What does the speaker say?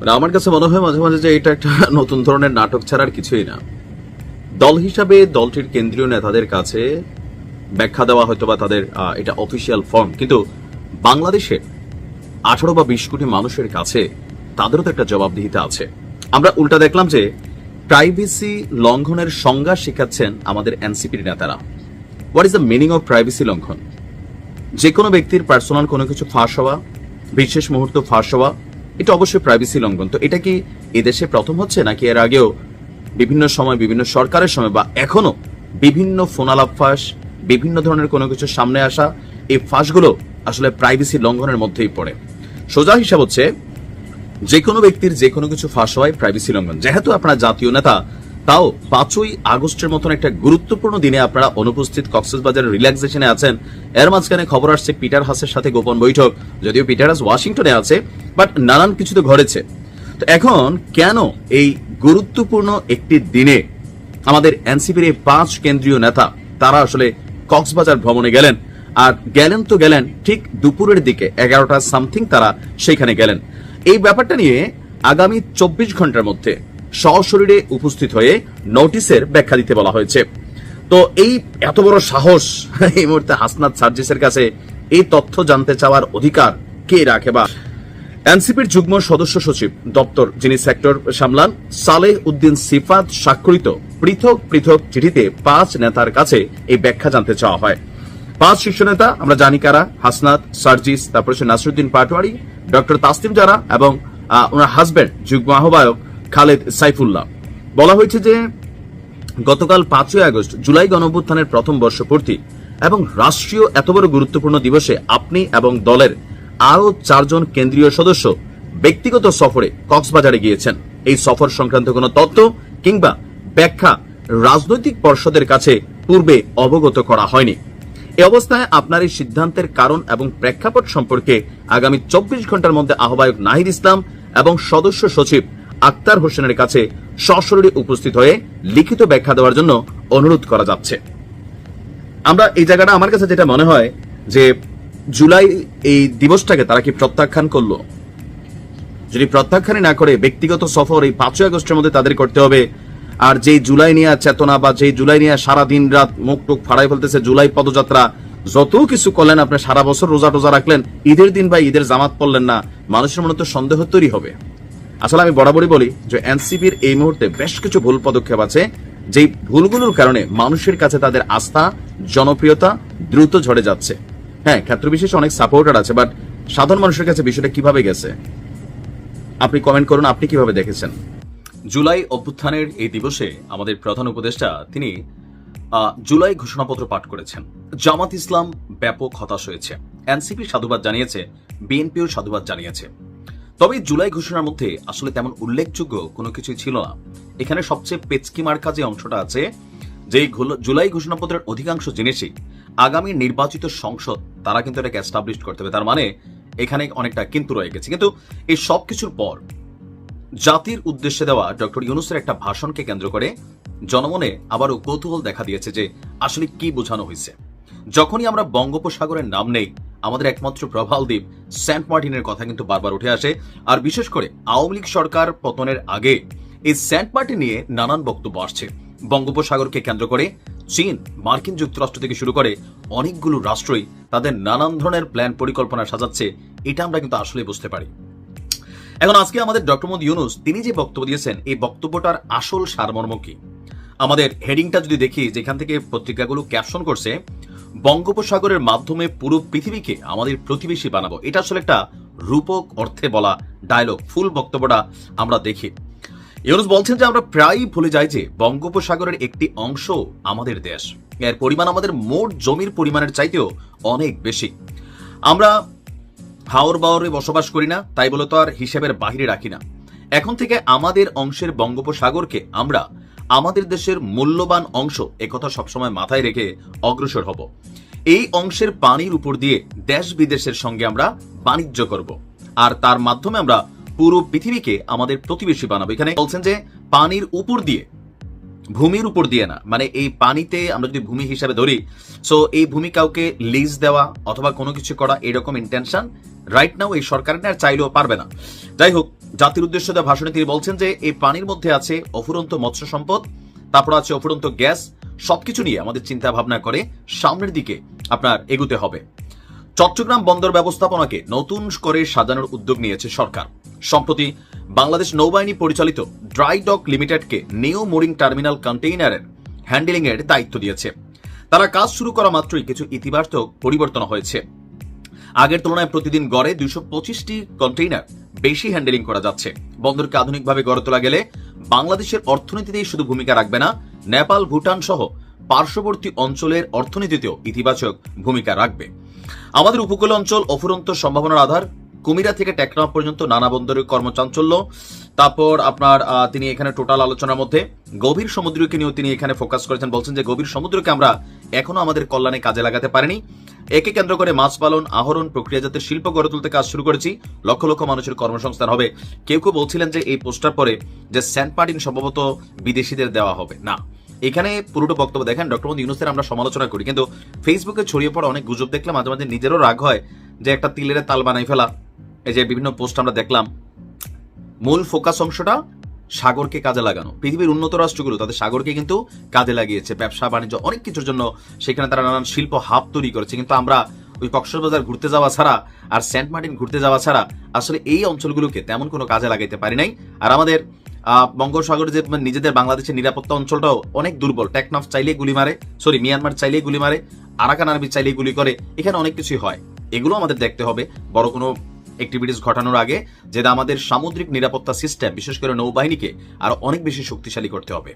মানে আমার কাছে মনে হয় মাঝে মাঝে যে এটা একটা নতুন ধরনের নাটক ছাড়ার কিছুই না। দল হিসাবে দলটির কেন্দ্রীয় নেতাদের কাছে ব্যাখ্যা দেওয়া হয়তো বা তাদের এটা অফিসিয়াল ফর্ম কিন্তু বাংলাদেশের আঠারো বা বিশ কোটি মানুষের কাছে তাদেরও তো একটা জবাবদিহিতা আছে। আমরা উল্টা দেখলাম যে প্রাইভেসি লঙ্ঘনের সংজ্ঞা শেখাচ্ছেন আমাদের এনসিপির নেতারা। What is the meaning of privacy লঙ্ঘন? যে কোনো ব্যক্তির পার্সোনাল কোনো কিছু ফাঁস হওয়া, বিশেষ মুহূর্ত ফাঁস হওয়া এটা অবশ্যই প্রাইভেসি লঙ্ঘন। তো এটা কি এদেশে প্রথম হচ্ছে, নাকি এর আগেও বিভিন্ন সময় বিভিন্ন সরকারের সময় বা এখনও বিভিন্ন ফোনালাপ ফাঁস, বিভিন্ন ধরনের কোনো কিছু সামনে আসা, এই ফাঁসগুলো আসলে প্রাইভেসি লঙ্ঘনের মধ্যেই পড়ে। সোজা হিসাব হচ্ছে যে কোনো ব্যক্তির যে কোনো কিছু ফাঁস হয় প্রাইভেসি লঙ্ঘন। যেহেতু আপনার জাতীয় নেতা তাও পাঁচই আগস্টের মতন একটা গুরুত্বপূর্ণ দিনে আপনারা অনুপস্থিত কক্সবাজারের রিল্যাক্সেশনে আছেন। এর মাঝখানে খবর আসছে পিটার হাসের সাথে গোপন বৈঠক। যদিও পিটার হাস ওয়াশিংটনে আছে, বাট নানান কিছু তো ঘটেছে। তো এখন কেন এই গুরুত্বপূর্ণ একটি দিনে আমাদের এনসিপির এই পাঁচ কেন্দ্রীয় নেতা, তারা আসলে কক্সবাজার ভ্রমণে গেলেন? আর গেলেন তো গেলেন, ঠিক দুপুরের দিকে এগারোটা সামথিং তারা সেখানে গেলেন। এই ব্যাপারটা নিয়ে আগামী চব্বিশ ঘণ্টার মধ্যে সশরীরে উপস্থিত হয়ে নোটিশের ব্যাখ্যা দিতে বলা হয়েছে। তো এই এত বড় সাহস, এই মুহূর্তে হাসনাত সার্জিসের কাছে এই তথ্য জানতে চাওয়ার অধিকার কে রাখে বা? এনসিপির যুগ্ম সদস্য সচিব, দপ্তর যিনি সেক্টর সামলান, সালেহ উদ্দিন সিফাত স্বাক্ষরিত পৃথক পৃথক চিঠিতে পাঁচ নেতার কাছে এই ব্যাখ্যা জানতে চাওয়া হয়। পাঁচ শীর্ষ নেতা, আমরা জানি কারা? হাসনাত, সার্জিস, তারপর নাসরুদ্দিন পাটোয়ারি, ডক্টর তাসলিম জারা এবং ওনার হাজবেন্ড যুগ্ম আহ্বায়ক খালেদ সাইফুল্লাহ। বলা হয়েছে যে গতকাল পাঁচই আগস্ট জুলাই গণঅভ্যুত্থানের প্রথম বর্ষপূর্তি এবং রাষ্ট্রীয় এত বড় গুরুত্বপূর্ণ দিবসে আপনি এবং দলের আরও চারজন কেন্দ্রীয় সদস্য ব্যক্তিগত সফরে কক্সবাজারে গিয়েছেন। এই সফর সংক্রান্ত কোনো তথ্য কিংবা ব্যাখ্যা রাজনৈতিক পর্ষদের কাছে পূর্বে অবগত করা হয়নি। এ অবস্থায় আপনার এই সিদ্ধান্তের কারণ এবং প্রেক্ষাপট সম্পর্কে আগামী চব্বিশ ঘণ্টার মধ্যে আহ্বায়ক নাহিদ ইসলাম এবং সদস্য সচিব আক্তার হোসেনের কাছে সশরীরে উপস্থিত হয়ে লিখিত ব্যাখ্যা দেওয়ার জন্য অনুরোধ করা যাচ্ছে। আমরা এই জায়গাটা আমার কাছে যেটা মনে হয় যে জুলাই এই দিবসটাকে তারা কি প্রত্যাখ্যান করল? যদি প্রত্যাখ্যানই না করে ব্যক্তিগত সফর এই পাঁচই আগস্টের মধ্যে তাদের করতে হবে, আর যেই জুলাই নিয়ে চেতনা বা যেই জুলাই নিয়ে সারা দিন রাত মুখ টুক ফাড়াই ফেলতেছে জুলাই পদযাত্রা, যত কিছু করলেন আপনি সারা বছর রোজা টোজা রাখলেন, ঈদের দিন বা ঈদের জামাত পড়লেন না, মানুষের মনে তো সন্দেহ তৈরি হবে। আসলে আমি বরাবরই বলি যে এনসিপির এই মুহূর্তে বেশ কিছু ভুল পদক্ষেপ আছে। যেই ভুলগুলোর কারণে মানুষের কাছে তাদের আস্থা, জনপ্রিয়তা দ্রুত ঝরে যাচ্ছে। হ্যাঁ ক্ষেত্র বিশেষে অনেক সাপোর্টার আছে, বাট সাধারণ মানুষের কাছে বিষয়টা কীভাবে গেছে? আপনি কমেন্ট করুন, আপনি কীভাবে দেখেছেন? জুলাই অভ্যুত্থানের এই দিবসে আমাদের প্রধান উপদেষ্টা তিনি জুলাই ঘোষণাপত্র পাঠ করেছেন। জামাত ইসলাম ব্যাপক হতাশ হয়েছে। এনসিপি সাধুবাদ জানিয়েছে, বিএনপিও সাধুবাদ জানিয়েছে। তবে জুলাই ঘোষণার মধ্যে আসলে তেমন উল্লেখযোগ্য কোনো কিছুই ছিল না। এখানে সবচেয়ে পেচকি মার্কা যে অংশটা আছে যে জুলাই ঘোষণাপত্রের অধিকাংশ জিনিসই আগামী নির্বাচিত সংসদ, তারা কিন্তু এটাকে এস্টাবলিশ করতে হবে। তার মানে এখানে অনেকটা কিন্তু রয়ে গেছে। কিন্তু এই সব কিছুর পর জাতির উদ্দেশ্যে দেওয়া ডক্টর ইউনুসের একটা ভাষণকে কেন্দ্র করে জনমনে আবারও কৌতূহল দেখা দিয়েছে যে আসলে কি বোঝানো হয়েছে। যখনই আমরা বঙ্গোপসাগরের নাম নেই, আমাদের একমাত্র প্রভাল দ্বীপ, সেন্ট মার্টিনের কথা কিন্তু বারবার উঠে আসে। আর বিশেষ করে আওয়ামী লীগ সরকার পতনের আগে এই সেন্ট মার্টিন নিয়ে নানান বক্তব্য আসছে। বঙ্গোপসাগরকে কেন্দ্র করে চীন, মার্কিন যুক্তরাষ্ট্র থেকে শুরু করে অনেকগুলো রাষ্ট্রই তাদের নানান ধরনের প্ল্যান পরিকল্পনা সাজাচ্ছে, এটা আমরা কিন্তু আসলে বুঝতে পারি। এখন আজকে আমাদের ডক্টর মোহাম্মদ ইউনুস, তিনি যে বক্তব্য দিয়েছেন, এই বক্তব্যটার আসল সারমর্ম কি? আমাদের হেডিংটা যদি দেখি, যেখান থেকে পত্রিকাগুলো ক্যাপশন করছে বঙ্গোপসাগরের মাধ্যমে পুরো পৃথিবীকে আমাদের প্রতিবেশী বানাবো। এটা আসলে একটা রূপক অর্থে বলা ডায়লগ ফুল বক্তব্যটা আমরা দেখি। ইউনুস বলছেন যে আমরা প্রায়ই ভুলে যাই যে বঙ্গোপসাগরের একটি অংশ আমাদের দেশ। এর পরিমাণ আমাদের মোট জমির পরিমাণের চাইতেও অনেক বেশি। আমরা হাওর বাওরে বসবাস করি না, তাই বলে তো আর হিসেবের বাহিরে রাখি না। এখন থেকে আমাদের অংশের বঙ্গোপসাগরকে আমরা আমাদের দেশের মূল্যবান অংশ একথা সবসময় মাথায় রেখে অগ্রসর হব। এই অংশের পানির উপর দিয়ে দেশ বিদেশের সঙ্গে আমরা বাণিজ্য করব। আর তার মাধ্যমে আমরা পুরো পৃথিবীকে আমাদের প্রতিবেশী বানাবো। এখানে বলছেন যে পানির উপর দিয়ে, ভূমির উপর দিয়ে না মানে এই পানিতে আমরা যদি ভূমি হিসাবে ধরি সো এই ভূমি কাউকে লিজ দেওয়া অথবা কোনো কিছু করা এরকম ইন্টেনশন রাইট নাও এই সরকার আর চাইলেও পারবে না। যাই হোক জাতির উদ্দেশ্য দেওয়া ভাষণে তিনি বলছেন যে, এই পানির মধ্যে আছে অফুরন্ত মৎস্য সম্পদ, তারপর আছে অফুরন্ত গ্যাস, সবকিছু নিয়ে আমাদের চিন্তা ভাবনা করে সামনের দিকে আপনার এগুতে হবে। চট্টগ্রাম বন্দর ব্যবস্থাপনাকে নতুন করে সাজানোর উদ্যোগ নিয়েছে সরকার। সম্প্রতি বাংলাদেশ নৌবাহিনী পরিচালিত ড্রাই ডক লিমিটেডকে নিউ মোরিং টার্মিনাল কন্টেইনারের হ্যান্ডেলিং এর দায়িত্ব দিয়েছে। তারা কাজ শুরু করা মাত্রই কিছু ইতিবাচক পরিবর্তন হয়েছে। আগের তুলনায় প্রতিদিন গড়ে দুইশো পঁচিশটি কন্টেইনার বেশি হ্যান্ডেলিং করা যাচ্ছে। বন্দরকে আধুনিকভাবে গড়ে তোলা গেলে বাংলাদেশের অর্থনীতিতেই শুধু ভূমিকা রাখবে না, নেপাল, ভুটান সহ পার্শ্ববর্তী অঞ্চলের অর্থনীতিতেও ইতিবাচক ভূমিকা রাখবে। আমাদের উপকূল অঞ্চল অফুরন্ত সম্ভাবনার আধার। কুমিরা থেকে টেকনাফ পর্যন্ত নানা বন্দরের কর্মচাঞ্চল্য। তারপর আপনার তিনি এখানে টোটাল আলোচনার মধ্যে। গভীর সমুদ্রকে নিয়েও তিনি এখানে ফোকাস করেছেন। বলছেন যে গভীর সমুদ্রকে আমরা এখনও আমাদের কল্যাণে কাজে লাগাতে পারেনি। একে কেন্দ্র করে মাছ পালন, আহরণ, প্রক্রিয়াজাতের শিল্প গড়ে তুলতে কাজ শুরু করেছি। লক্ষ লক্ষ মানুষের কর্মসংস্থান হবে। কেউ কেউ বলছিলেন যে এই পোস্টার পরে যে সেন্ট মার্টিন সম্ভবত বিদেশিদের দেওয়া হবে। না। এখানে পুরোটা বক্তব্য দেখেন, ডক্টর মোদী ইউনুসের আমরা সমালোচনা করি। কিন্তু ফেসবুকে ছড়িয়ে পড়া অনেক গুজব দেখলে মাঝে মাঝে নিজেরও রাগ হয় যে একটা তিলের তাল বানাই ফেলা। এই যে বিভিন্ন পোস্ট আমরা দেখলাম। মূল ফোকাস অংশটা সাগরকে কাজে লাগানো। পৃথিবীর উন্নত রাষ্ট্রগুলো তাদের সাগরকে কিন্তু কাজে লাগিয়েছে, ব্যবসা, বাণিজ্য, অনেক কিছুর জন্য। সেখানে তারা নানান শিল্প হাব তৈরি করেছে। কিন্তু আমরা ওই কক্সবাজার ঘুরতে যাওয়া ছাড়া আর সেন্ট মার্টিন ঘুরতে যাওয়া ছাড়া আসলে এই অঞ্চলগুলোকে তেমন কোনো কাজে লাগাইতে পারি নাই। আর আমাদের বঙ্গোপসাগরে যে নিজেদের বাংলাদেশের নিরাপত্তা অঞ্চলটাও অনেক দুর্বল। টেকনাফ চাইলে গুলি মারে, সরি, মিয়ানমার চাইলে গুলি মারে, আরাকান আরবি চাইলে গুলি করে। এখানে অনেক কিছুই হয়। এগুলো আমাদের দেখতে হবে। বড় কোনো অ্যাক্টিভিটিস ঘটানোর আগে যেটা আমাদের সামুদ্রিক নিরাপত্তা সিস্টেম বিশেষ করে নৌবাহিনীকে আরও অনেক বেশি শক্তিশালী করতে হবে।